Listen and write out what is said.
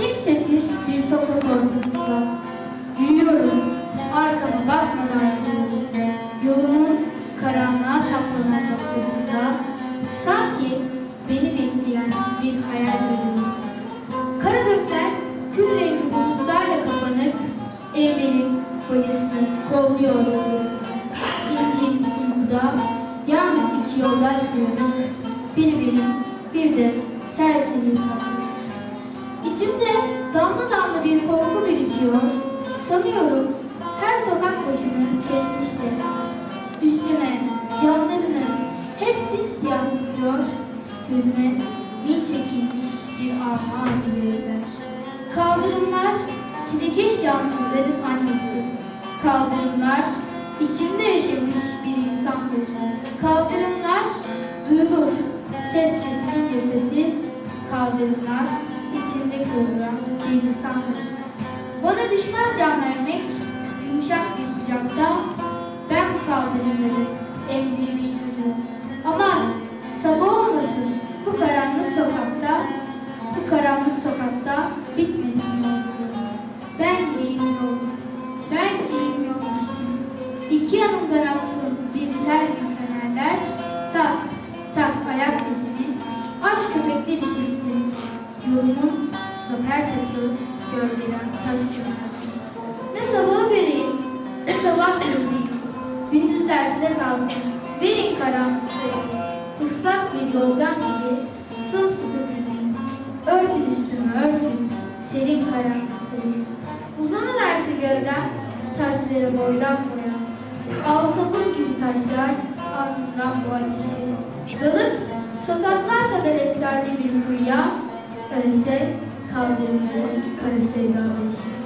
Kimsesiz bir sokak ortasında yürüyorum arkama bakmadan seni. Yolumun karanlığa saplanan noktasında sanki beni bekleyen bir hayal görüyorum. Kara Karadökler kül rengi bulutlarla kapanık evlerin polisini kolluyor İncin uykuda yalnız iki yoldaş görüyorum. Biri benim, bir de serseri kalmış. Damla damla bir korku birikiyor. Sanıyorum her sokak başını kesmişler. Üstüne camlarını hep simsiyah tutuyor. Gözüne mil çekilmiş bir armağan gibi eder. Kaldırımlar çilekeş yalnızların annesi. Kaldırımlar Bana düşmez can vermek yumuşak bir kucakta ben bu kaldırımları emzirdiği çocuğum. Aman sabah olmasın bu karanlık sokakta bu karanlık sokakta bitmesin yolculuğum. Ben gideyim yolmasın. Ben gideyim yolmasın. İki yanımdan aksın bir sel gibi fenerler. Tak tak ayak sesini aç köpekler işitsin. Yolumun dersine kalsın. Verin karanlıkları. Islak bir yorgan gibi sımsıkı bürüneyin. Örtün üstümü örtün, serin karanlıkları. Uzanıverse gölden, taşları boydan boya. Al sabun gibi taşlar, alnından bu ateşi. Dalıp sokaklar kadar esrarlı bir kuyuya, ölse kaldırımların kara sevdalı işi.